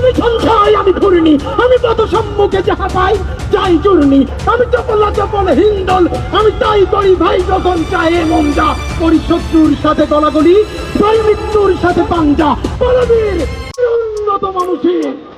আমি সংখ্যায় আমি ঘুরিনি আমি পথ সম্মুখে যাহা পাই, যাই চূর্ণি আমি চপলা চপল হিন্দল, আমি তাই করি ভাই যখন চাই এমন যা করি শত্রুর সাথে গলাগলি, ভাই মৃত্যুর সাথে পাঞ্জা। বলবীর উন্নত মানুষের